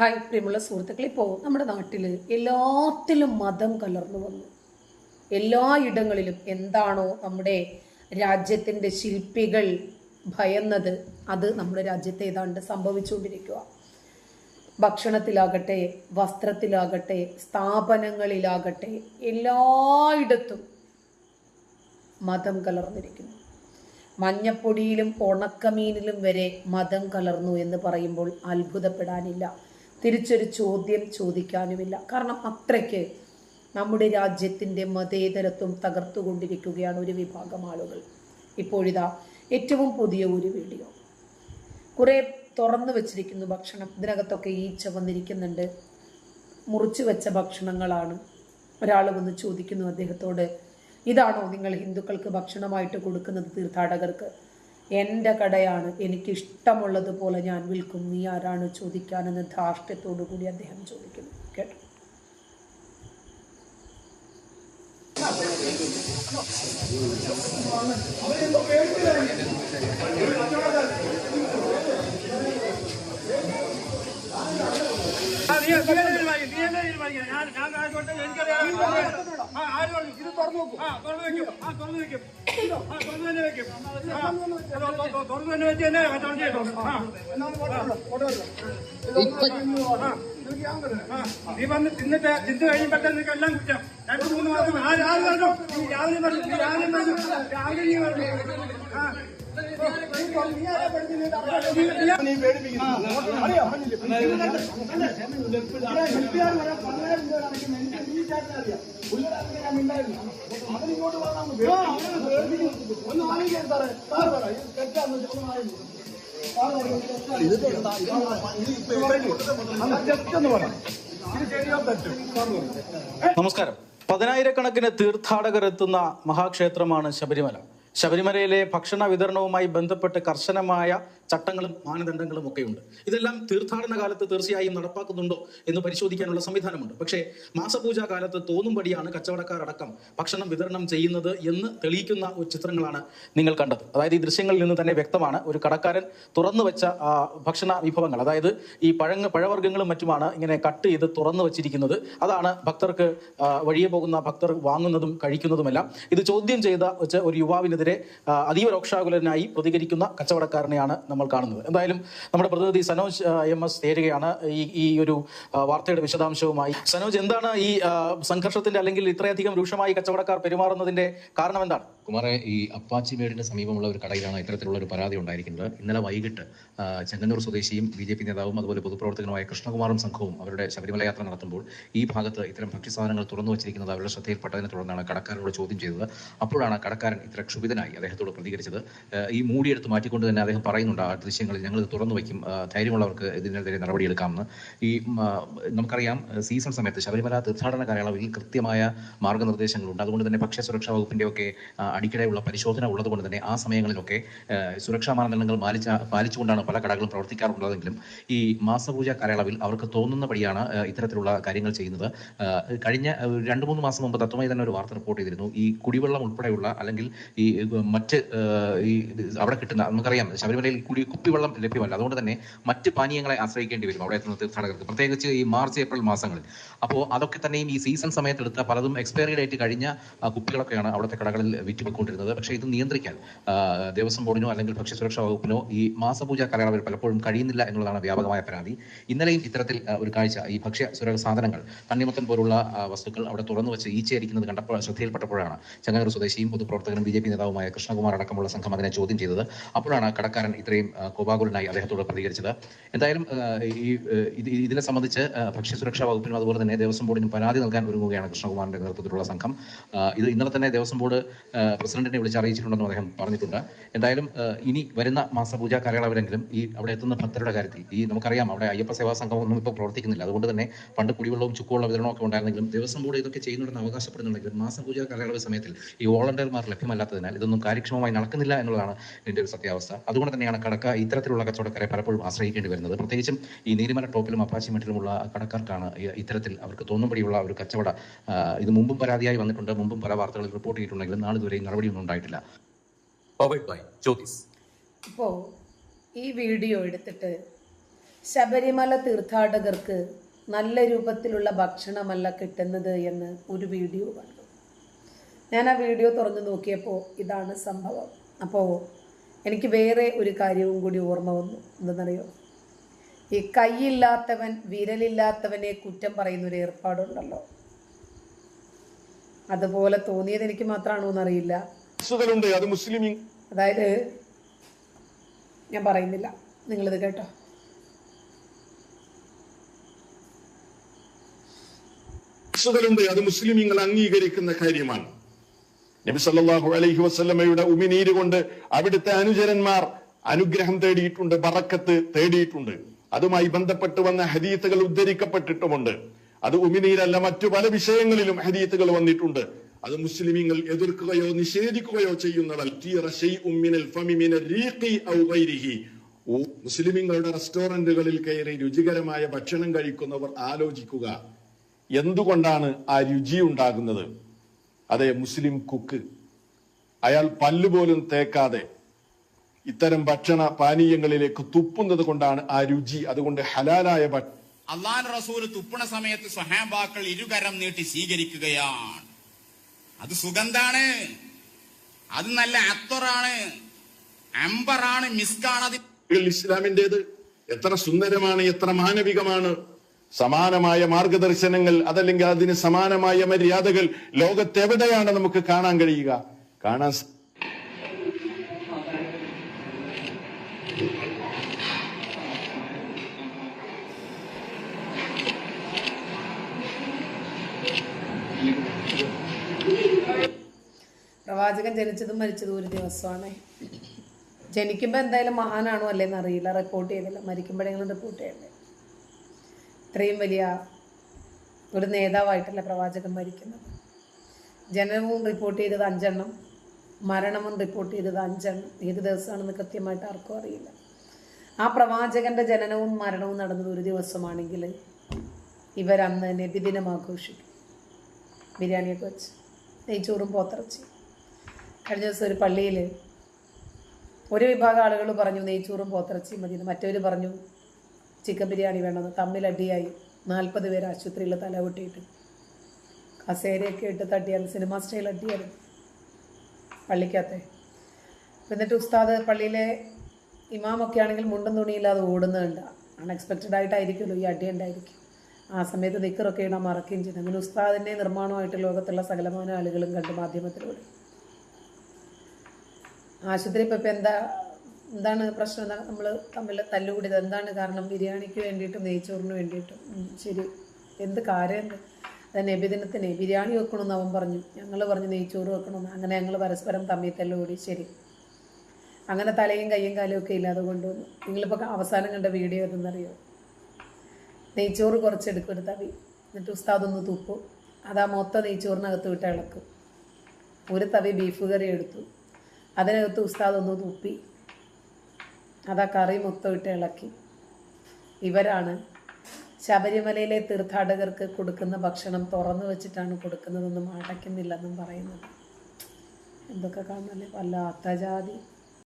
Hi പ്രിയമുള്ള സുഹൃത്തുക്കൾ ഇപ്പോൾ നമ്മുടെ നാട്ടിൽ എല്ലാത്തിലും മതം കലർന്നു വന്നു. എല്ലായിടങ്ങളിലും എന്താണോ നമ്മുടെ രാജ്യത്തിന്റെ ശില്പികൾ ഭയന്നത് അത് നമ്മുടെ രാജ്യത്തെ ഏതാണ്ട് സംഭവിച്ചുകൊണ്ടിരിക്കുക. ഭക്ഷണത്തിലാകട്ടെ വസ്ത്രത്തിലാകട്ടെ സ്ഥാപനങ്ങളിലാകട്ടെ എല്ലായിടത്തും മതം കലർന്നിരിക്കുന്നു. മഞ്ഞപ്പൊടിയിലും ഉണക്കമീനിലും വരെ മതം കലർന്നു എന്ന് പറയുമ്പോൾ അത്ഭുതപ്പെടാനില്ല. തിരിച്ചൊരു ചോദ്യം ചോദിക്കാനുമില്ല. കാരണം അത്രയ്ക്ക് നമ്മുടെ രാജ്യത്തിന്റെ മതേതരത്വം തകർത്തുകൊണ്ടിരിക്കുകയാണ് ഒരു വിഭാഗം ആളുകൾ. ഇപ്പോഴിതാ ഏറ്റവും പുതിയ ഒരു വീഡിയോ. കുറേ തുറന്നു വെച്ചിരിക്കുന്നു ഭക്ഷണം. ഇതിനകത്തൊക്കെ ഈച്ച വന്നിരിക്കുന്നുണ്ട്. മുറിച്ചു വെച്ച ഭക്ഷണങ്ങളാണ് ഒരാൾ വന്ന് ചോദിക്കുന്നു അദ്ദേഹത്തോട്. ഇതാണോ നിങ്ങൾ ഹിന്ദുക്കൾക്ക് ഭക്ഷണമായിട്ട് കൊടുക്കുന്നത് തീർത്ഥാടകർക്ക്? എന്റെ കടയാണ്. എനിക്ക് ഇഷ്ടമുള്ളതുപോലെ ഞാൻ വിൽക്കും. നീ ആരാണ് ചോദിക്കാനെന്ന് ധാർഷ്ട്യത്തോടു കൂടി അദ്ദേഹം ചോദിക്കുന്നു. കേട്ടോ. ഞാൻ ഞാൻ എനിക്കറിയാം. ആ, തുറന്നു? ആ, തുറന്ന് വെക്കും. ആ, തുറന്നു വെക്കും. ആ, തുറന്ന് തന്നെ വെക്കും. തുറന്നു തന്നെ വെച്ച്? തന്നെ കച്ചവടം. ആ, നീ വന്ന് തിന്നിട്ട് തിന്നു കഴിയുമ്പോഴത്തെ നിനക്ക് എല്ലാം കുറ്റം. രണ്ട് മൂന്ന് മാസം ആര് ആര് പറഞ്ഞു? നീ രാവിലെ പറഞ്ഞു നീ രാവിലെ പറഞ്ഞു രാവിലെ നീ പറഞ്ഞു. ആ. നമസ്കാരം. പതിനായിരക്കണക്കിന് തീർത്ഥാടകർ എത്തുന്ന മഹാക്ഷേത്രമാണ് ശബരിമല. ശബരിമലയിലെ ഭക്ഷണ വിതരണവുമായി ബന്ധപ്പെട്ട് കർശനമായ ചട്ടങ്ങളും മാനദണ്ഡങ്ങളും ഒക്കെ ഉണ്ട് ഇതെല്ലാം തീർത്ഥാടന കാലത്ത് തീർച്ചയായും നടപ്പാക്കുന്നുണ്ടോ എന്ന് പരിശോധിക്കാനുള്ള സംവിധാനമുണ്ട്. പക്ഷേ മാസപൂജാ കാലത്ത് തോന്നുംപടിയാണ് കച്ചവടക്കാരടക്കം ഭക്ഷണം വിതരണം ചെയ്യുന്നത് എന്ന് തെളിയിക്കുന്ന ചിത്രങ്ങളാണ് നിങ്ങൾ കണ്ടത്. അതായത് ഈ ദൃശ്യങ്ങളിൽ നിന്ന് തന്നെ വ്യക്തമാണ് ഒരു കടക്കാരൻ തുറന്നു വെച്ച ഭക്ഷണ വിഭവങ്ങൾ. അതായത് ഈ പഴങ്ങ പഴവർഗങ്ങളും മറ്റുമാണ് ഇങ്ങനെ കട്ട് ചെയ്ത് തുറന്നു വച്ചിരിക്കുന്നത്. അതാണ് ഭക്തർക്ക് വഴിയെ പോകുന്ന ഭക്തർ വാങ്ങുന്നതും കഴിക്കുന്നതുമെല്ലാം. ഇത് ചോദ്യം ചെയ്ത ഒരു യുവാവിനെതിരെ അതീവ രോക്ഷാകുലനായി പ്രതികരിക്കുന്ന കച്ചവടക്കാരനെയാണ് നമ്മൾ കാണുന്നത്. എന്തായാലും നമ്മുടെ പ്രതിനിധി സനോജ് എം എസ് തേരുകയാണ്. ഈ ഈ ഒരു വാർത്തയുടെ വിശദാംശവുമായി. സനോജ് എന്താണ് ഈ സംഘർഷത്തിന്റെ അല്ലെങ്കിൽ ഇത്രയധികം രൂക്ഷമായി കച്ചവടക്കാർ പെരുമാറുന്നതിന്റെ കാരണം എന്താണ്? കുമാറെ ഈ അപ്പാച്ചി മേടിന് സമീപമുള്ള ഒരു കടയിലാണ് ഇത്തരത്തിലുള്ള ഒരു പരാതി ഉണ്ടായിരിക്കുന്നത്. ഇന്നലെ വൈകിട്ട് ചെങ്ങന്നൂർ സ്വദേശിയും ബി ജെ പി നേതാവും അതുപോലെ പൊതുപ്രവർത്തകനുമായ കൃഷ്ണകുമാറും സംഘവും അവരുടെ ശബരിമല യാത്ര നടത്തുമ്പോൾ ഈ ഭാഗത്ത് ഇത്തരം ഭക്ഷ്യസാധനങ്ങൾ തുറന്നു വച്ചിരിക്കുന്നത് അവരുടെ ശ്രദ്ധയിൽപ്പെട്ടതിനെ തുടർന്നാണ് കടക്കാരനോട് ചോദ്യം ചെയ്തത്. അപ്പോഴാണ് കടക്കാരൻ ഇത്ര ക്ഷുഭിതനായി അദ്ദേഹത്തോട് പ്രതികരിച്ചത്. ഈ മൂടിയെടുത്ത് മാറ്റിക്കൊണ്ട് തന്നെ അദ്ദേഹം പറയുന്നുണ്ട് ദൃശ്യങ്ങളിൽ ഞങ്ങൾ തുറന്നു വയ്ക്കും. ധൈര്യമുള്ളവർക്ക് ഇതിനെതിരെ നടപടിയെടുക്കാമെന്ന്. ഈ നമുക്കറിയാം സീസൺ സമയത്ത് ശബരിമല തീർത്ഥാടന കാലയളവിൽ കൃത്യമായ മാർഗനിർദ്ദേശങ്ങളുണ്ട് അതുകൊണ്ട് തന്നെ ഭക്ഷ്യസുരക്ഷാ വകുപ്പിന്റെ ഒക്കെ അടിക്കടയുള്ള പരിശോധന ഉള്ളതുകൊണ്ട് തന്നെ ആ സമയങ്ങളിലൊക്കെ സുരക്ഷാ മാനദണ്ഡങ്ങൾ പാലിച്ച പാലിച്ചുകൊണ്ടാണ് പല കടകളും പ്രവർത്തിക്കാറുള്ളതെങ്കിലും ഈ മാസപൂജ കാലയളവിൽ അവർക്ക് തോന്നുന്നപടിയാണ് ഇത്തരത്തിലുള്ള കാര്യങ്ങൾ ചെയ്യുന്നത്. കഴിഞ്ഞ രണ്ട് മൂന്ന് മാസം മുമ്പ് തത്വമായി തന്നെ ഒരു വാർത്ത റിപ്പോർട്ട് ചെയ്തിരുന്നു. ഈ കുടിവെള്ളം ഉൾപ്പെടെയുള്ള അല്ലെങ്കിൽ ഈ മറ്റ് ഈ അവിടെ കിട്ടുന്ന നമുക്കറിയാം ശബരിമലയിൽ കുടി കുപ്പിവെള്ളം ലഭ്യമല്ല. അതുകൊണ്ട് തന്നെ മറ്റ് പാനീയങ്ങളെ ആശ്രയിക്കേണ്ടി വരും അവിടെ എത്തുന്ന തീർത്ഥാടകർക്ക് പ്രത്യേകിച്ച് ഈ മാർച്ച് ഏപ്രിൽ മാസങ്ങളിൽ. അപ്പോൾ അതൊക്കെ തന്നെയും ഈ സീസൺ സമയത്തെടുത്ത പലതും എക്സ്പയറി ഡേറ്റ് കഴിഞ്ഞ കുപ്പികളൊക്കെയാണ് അവിടുത്തെ കടകളിൽ വിറ്റുപോയിക്കൊണ്ടിരുന്നത് പക്ഷേ ഇത് നിയന്ത്രിക്കാൻ ദേവസ്വം ബോർഡിനോ അല്ലെങ്കിൽ ഭക്ഷ്യസുരക്ഷാ വകുപ്പിനോ ഈ മാസപൂജ കാലയളവിൽ പലപ്പോഴും കഴിയുന്നില്ല എന്നുള്ളതാണ് വ്യാപകമായ പരാതി. ഇന്നലെയും ഇത്തരത്തിൽ ഒരു കാഴ്ച ഈ ഭക്ഷ്യ സുരക്ഷ സാധനങ്ങൾ തണ്ണിമത്തൻ പോലുള്ള വസ്തുക്കൾ അവിടെ തുറന്നു വെച്ച് ഈച്ചയായിരിക്കുന്നത് കണ്ടപ്പോൾ ശ്രദ്ധയിൽപ്പെട്ടപ്പോഴാണ് ചെങ്ങന്നൂർ സ്വദേശിയും പൊതുപ്രവർത്തകനും ബി ജെ പി നേതാവുമായ കൃഷ്ണകുമാർ അടക്കമുള്ള സംഘം അതിനെ ചോദ്യം ചെയ്തത്. അപ്പോഴാണ് കടക്കാരൻ ഇത്രയും ആ, കോപാകുലനായി അദ്ദേഹത്തോട് പ്രതികരിച്ചത്. എന്തായാലും ഈ ഇതിനെ സംബന്ധിച്ച് ഭക്ഷ്യസുരക്ഷാ വകുപ്പിനും അതുപോലെ തന്നെ ദേവസ്വം ബോർഡിനും പരാതി നൽകാൻ ഒരുങ്ങുകയാണ് കൃഷ്ണകുമാറിന്റെ നേതൃത്വത്തിലുള്ള സംഘം. ഇത് ഇന്നലെ തന്നെ ദേവസ്വം ബോർഡ് പ്രസിഡന്റിനെ വിളിച്ച് അറിയിച്ചിട്ടുണ്ടെന്നും അദ്ദേഹം പറഞ്ഞിട്ടുണ്ട്. എന്തായാലും ഇനി വരുന്ന മാസപൂജ കാലയളവിലെങ്കിലും ഈ അവിടെ എത്തുന്ന ഭക്തരുടെ കാര്യത്തിൽ ഈ നമുക്കറിയാം അവിടെ അയ്യപ്പ സേവാ സംഘം ഒന്നും ഇപ്പോൾ പ്രവർത്തിക്കുന്നില്ല. അതുകൊണ്ട് തന്നെ പണ്ട് കുടിവെള്ളവും ചുക്കുവെള്ള വിതരണവും ഒക്കെ ഉണ്ടായിരുന്നെങ്കിലും ദേവസ്വം ബോർഡ് ഇതൊക്കെ ചെയ്യുന്നുണ്ടെന്ന് അവകാശപ്പെടുന്നുണ്ടെങ്കിലും മാസപൂജ കാലയളവ് സമയത്തിൽ ഈ വോളണ്ടിയർമാർ ലഭ്യമല്ലാത്തതിനാൽ ഇതൊന്നും കാര്യക്ഷമമായി നടക്കുന്നില്ല എന്നുള്ളതാണ് ഇതിന്റെ ഒരു സത്യാവസ്ഥ. അതുകൊണ്ട് തന്നെയാണ് കടക്ക ഇത്തരത്തിലുള്ള കച്ചവടക്കാരെ പലപ്പോഴും ആശ്രയിക്കേണ്ടി വരുന്നത്. പ്രത്യേകിച്ചും ഈ നീലിമല ടോപ്പിലും അപ്പാച്ചി മറ്റിലുമുള്ള കടക്കാർക്കാണ് ഇത്തരത്തിൽ അവർക്ക് തോന്നുമ്പടിയുള്ള ഒരു കച്ചവട ഇത് മുമ്പും പരാതിയായി വന്നിട്ടുണ്ട്. മുമ്പും പല വാർത്തകളിൽ റിപ്പോർട്ട് ചെയ്തിട്ടുണ്ടെങ്കിലും നാളിതുവരെയും നടപടിയൊന്നും ഉണ്ടായിട്ടില്ല. ഇപ്പോൾ ഈ വീഡിയോ എടുത്തിട്ട് ശബരിമല തീർത്ഥാടകർക്ക് നല്ല രൂപത്തിലുള്ള ഭക്ഷണമല്ല കിട്ടുന്നത് എന്ന് ഒരു വീഡിയോ കണ്ടു. ഞാൻ ആ വീഡിയോ തുറന്നു നോക്കിയപ്പോൾ ഇതാണ് സംഭവം. അപ്പോൾ എനിക്ക് വേറെ ഒരു കാര്യവും കൂടി ഓർമ്മ വന്നു. എന്തെന്നറിയോ? ഈ കൈയില്ലാത്തവൻ വിരലില്ലാത്തവനെ കുറ്റം പറയുന്ന ഒരു ഏർപ്പാടുണ്ടല്ലോ. അതുപോലെ തോന്നിയത് എനിക്ക് മാത്രമാണോ എന്നറിയില്ല. അത് മുസ്ലിം അതായത് ഞാൻ പറയുന്നില്ല. നിങ്ങളിത് കേട്ടോ. അത് അത് മുസ്ലിമീങ്ങൾ അംഗീകരിക്കുന്ന കാര്യമാണ്. നബി സല്ലല്ലാഹു അലൈഹി വസല്ലമയുടെ ഉമിനീര് കൊണ്ട് അവിടുത്തെ അനുചരന്മാർ അനുഗ്രഹം തേടിയിട്ടുണ്ട് ബറക്കത്ത് തേടിയിട്ടുണ്ട്. അതുമായി ബന്ധപ്പെട്ട് വന്ന ഹദീത്തുകൾ ഉദ്ധരിക്കപ്പെട്ടിട്ടുമുണ്ട്. അത് ഉമിനീരല്ല മറ്റു പല വിഷയങ്ങളിലും ഹദീത്തുകൾ വന്നിട്ടുണ്ട്. അത് മുസ്ലിമീങ്ങൾ എതിർക്കുകയോ നിഷേധിക്കുകയോ ചെയ്യുന്നതല്ല മുസ്ലിമീങ്ങളുടെ റെസ്റ്റോറന്റുകളിൽ കയറി രുചികരമായ ഭക്ഷണം കഴിക്കുന്നവർ ആലോചിക്കുക. എന്തുകൊണ്ടാണ് ആ രുചി ഉണ്ടാകുന്നത്? അതെ മുസ്ലിം കുക്ക്. അയാൾ പല്ലുപോലും തേക്കാതെ ഇത്തരം ഭക്ഷണ പാനീയങ്ങളിലേക്ക് തുപ്പുന്നത് കൊണ്ടാണ് ആ രുചി. അതുകൊണ്ട് ഹലാലായ അള്ളാൻ റസൂൽ തുപ്പണ സമയത്ത് സ്വഹാബാക്കൾ ഇരുകരം നീട്ടി സ്വീകരിക്കുകയാണ്. അത് സുഗന്ധാണ്. അത് നല്ല അത്തറാണ്. അമ്പറാണ് മിസ്കാണ് അത്. ഇസ്ലാമിന്റേത് എത്ര സുന്ദരമാണ് എത്ര മാനവികമാണ്. സമാനമായ മാർഗദർശനങ്ങൾ അതല്ലെങ്കിൽ അതിന് സമാനമായ മര്യാദകൾ ലോകത്തെവിടെയാണ് നമുക്ക് കാണാൻ കഴിയുക? കാണാൻ പ്രവാചകൻ ജനിച്ചതും മരിച്ചതും ഒരു ദിവസമാണ്. ജനിക്കുമ്പോൾ എന്തായാലും മഹാനാണോ അല്ലേന്ന് അറിയില്ല. റിപ്പോർട്ട് ചെയ്തില്ല. മരിക്കുമ്പോഴെങ്കിലും റിപ്പോർട്ട് ചെയ്യണ്ടേ? ഇത്രയും വലിയ ഒരു നേതാവായിട്ടല്ല പ്രവാചകൻ മരിക്കുന്നത് ജനനവും റിപ്പോർട്ട് ചെയ്തത് അഞ്ചെണ്ണം മരണവും റിപ്പോർട്ട് ചെയ്തത് അഞ്ചെണ്ണം. ഏത് ദിവസമാണെന്ന് കൃത്യമായിട്ട് ആർക്കും അറിയില്ല. ആ പ്രവാചകന്റെ ജനനവും മരണവും നടന്നത് ഒരു ദിവസമാണെങ്കിൽ ഇവരന്ന് നബിദിനം ആഘോഷിക്കും. ബിരിയാണിയൊക്കെ വെച്ച് നെയ്ച്ചോറും പോത്തിറച്ചി കഴിഞ്ഞ ദിവസം ഒരു പള്ളിയിൽ ഒരു വിഭാഗം ആളുകൾ പറഞ്ഞു നെയ്ച്ചോറും പോത്തിറച്ചിയും മതി മറ്റവർ പറഞ്ഞു ചിക്കൻ ബിരിയാണി വേണമെന്ന് തമ്മിലടിയായി. നാൽപ്പത് പേര് ആശുപത്രിയിൽ തല പൊട്ടിയിട്ട്. കസേരയൊക്കെ ഇട്ട് തട്ടിയാൽ സിനിമ സ്റ്റൈൽ അടിയായിരുന്നു പള്ളിക്കകത്തെ. എന്നിട്ട് ഉസ്താദ് പള്ളിയിലെ ഇമാമൊക്കെ ആണെങ്കിൽ മുണ്ടും തുണിയില്ലാതെ ഓടുന്നുണ്ട്. അൺഎക്സ്പെക്റ്റഡ് ആയിട്ടായിരിക്കുമല്ലോ ഈ അടി ഉണ്ടായിരിക്കും. ആ സമയത്ത് നിക്കറൊക്കെ ഇടാൻ മറക്കുകയും ചെയ്തു. അങ്ങനെ ഉസ്താദിന്റെ നിർമ്മാണമായിട്ട് ലോകത്തുള്ള സകലമാന ആളുകളും കണ്ടു മാധ്യമത്തിലൂടെ. ആശുപത്രി ഇപ്പം എന്താ എന്താണ് പ്രശ്നം? എന്താണ് നമ്മൾ തമ്മിൽ തല്ലുകൂടിയത്? എന്താണ് കാരണം? ബിരിയാണിക്ക് വേണ്ടിയിട്ടും നെയ്ച്ചോറിന് വേണ്ടിയിട്ടും? ശരി. എന്ത് കാര്യമുണ്ട് അത് നബിദിനത്തിന് ബിരിയാണി വെക്കണമെന്ന് അവൻ പറഞ്ഞു. ഞങ്ങൾ പറഞ്ഞു നെയ്ച്ചോറ് വെക്കണമെന്ന്. അങ്ങനെ ഞങ്ങൾ പരസ്പരം തമ്മിൽ തല്ലുകൂടി. ശരി. അങ്ങനെ തലയും കയ്യും കാലും ഒക്കെ ഇല്ലാതെ കൊണ്ടുവന്നു. നിങ്ങളിപ്പോൾ അവസാനം കണ്ട വീഡിയോ എന്തെന്നറിയോ നെയ്ച്ചോറ് കുറച്ചെടുക്കും. ഒരു തവി. എന്നിട്ട് ഉസ്താദൊന്ന് തുപ്പു. അത് അതാ മൊത്തം നെയ്ച്ചോറിനകത്ത് വിട്ട് ഇളക്കും. ഒരു തവി ബീഫ് കറി എടുത്തു. അതിനകത്ത് ഉസ്താദ് ഒന്ന് തുപ്പി. അതാ കറി മൊത്തം ഇട്ട് ഇളക്കി. ഇവരാണ് ശബരിമലയിലെ തീർത്ഥാടകർക്ക് കൊടുക്കുന്ന ഭക്ഷണം തുറന്നു വെച്ചിട്ടാണ് കൊടുക്കുന്നതെന്നും അടയ്ക്കുന്നില്ലെന്നും പറയുന്നത്. എന്തൊക്കെ കാണുന്നല്ലേ വല്ലാത്ത ജാതി.